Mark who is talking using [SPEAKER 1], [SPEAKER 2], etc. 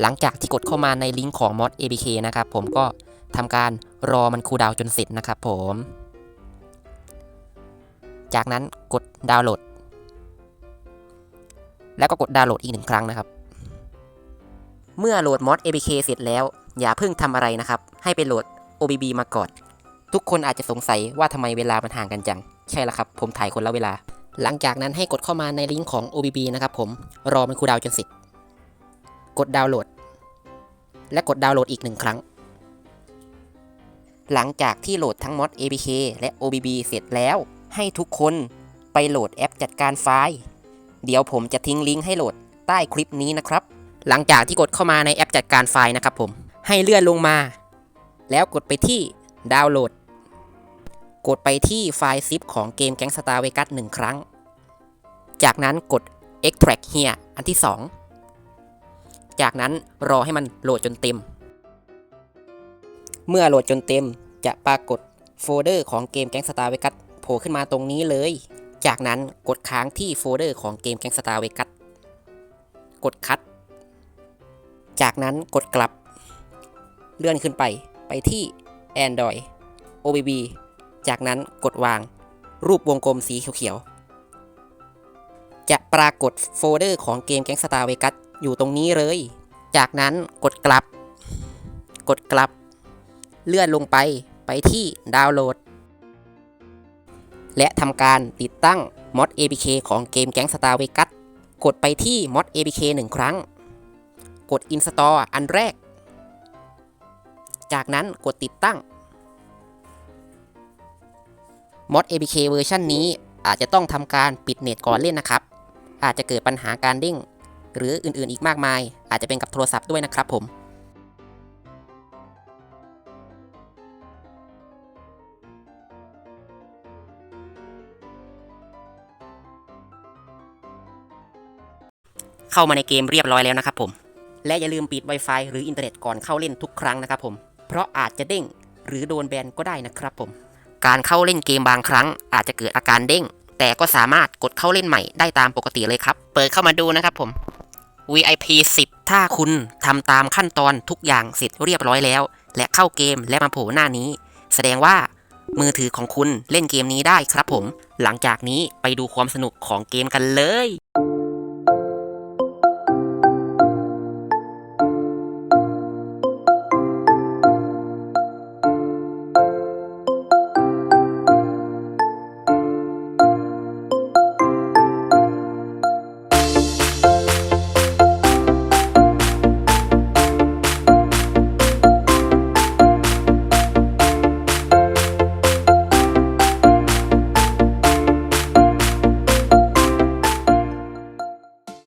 [SPEAKER 1] หลังจากที่กดเข้ามาในลิงก์ของ mod APK นะครับผมก็ทำการรอมันคูลดาวจนเสร็จนะครับผม จากนั้นกดดาวน์โหลด แล้วก็กดดาวน์โหลดอีกหนึ่งครั้งนะครับ เมื่อโหลด mod APK เสร็จแล้ว อย่าเพิ่งทำอะไรนะครับ ให้ไปโหลด OBB มาก่อนทุกคนอาจจะสงสัยว่าทำไมเวลามันห่างกันจัง ใช่แล้วครับ ผมถ่ายคนละเวลา หลังจากนั้นให้กดเข้ามาในลิงก์ของ OBB นะครับผม รอมันคูดาวจนเสร็จ กดดาวน์โหลด และกดดาวน์โหลดอีกหนึ่งครั้ง หลังจากที่โหลดทั้ง mod APK และ OBB เสร็จแล้ว ให้ทุกคนไปโหลดแอปจัดการไฟล์ เดี๋ยวผมจะทิ้งลิงก์ให้โหลดใต้คลิปนี้นะครับ หลังจากที่กดเข้ามาในแอปจัดการไฟล์นะครับผม ให้เลื่อนลงมา แล้วกดไปที่ดาวน์โหลด กดไปที่ไฟล์ซิปของเกม Gangstar Vegas หนึ่งครั้ง จากนั้นกด extract here อันที่ 2 จากนั้นรอให้มันโหลดจนเต็ม เมื่อโหลดจนเต็มจะปรากฏโฟลเดอร์ของเกม Gangstar Vegas โผล่ขึ้นมาตรงนี้เลย จากนั้นกดค้างที่โฟลเดอร์ของเกม Gangstar Vegas กดคัด จากนั้นกดกลับ เลื่อนขึ้นไปไปที่ Android OBB จากนั้นกดวาง รูปวงกลมสีเขียว จะปรากฏโฟลเดอร์ของเกม Gangstar Vegas อยู่ตรงนี้เลย จากนั้นกดกลับ กดกลับ เลื่อนลงไปไปที่ดาวน์โหลด และทำการติดตั้ง mod APK ของเกม Gangstar Vegas กดไปที่ mod APK 1 ครั้ง กด install อันแรก จากนั้นกดติดตั้ง mod APK เวอร์ชันนี้อาจจะต้องทำการปิดเน็ตก่อนเล่นนะครับ อาจจะเกิดปัญหาการเด้ง หรืออื่นๆอีกมากมาย อาจจะเป็นกับโทรศัพท์ด้วยนะครับผมเข้ามาในเกมเรียบร้อยแล้วนะครับผม และอย่าลืมปิด Wi-Fi หรืออินเทอร์เน็ตก่อนเข้าเล่นทุกครั้งนะครับผม เพราะอาจจะเด้งหรือโดนแบนก็ได้นะครับผม การเข้าเล่นเกมบางครั้งอาจจะเกิดอาการเด้ง แต่ก็สามารถกดเข้าเล่นใหม่ได้ตามปกติเลยครับ เปิดเข้ามาดูนะครับผม VIP 10 ถ้าคุณทำตามขั้นตอนทุกอย่างเสร็จเรียบร้อยแล้ว และเข้าเกมและมาโผล่หน้านี้ แสดงว่ามือถือของคุณเล่นเกมนี้ได้ครับผม หลังจากนี้ไปดูความสนุกของเกมกันเลย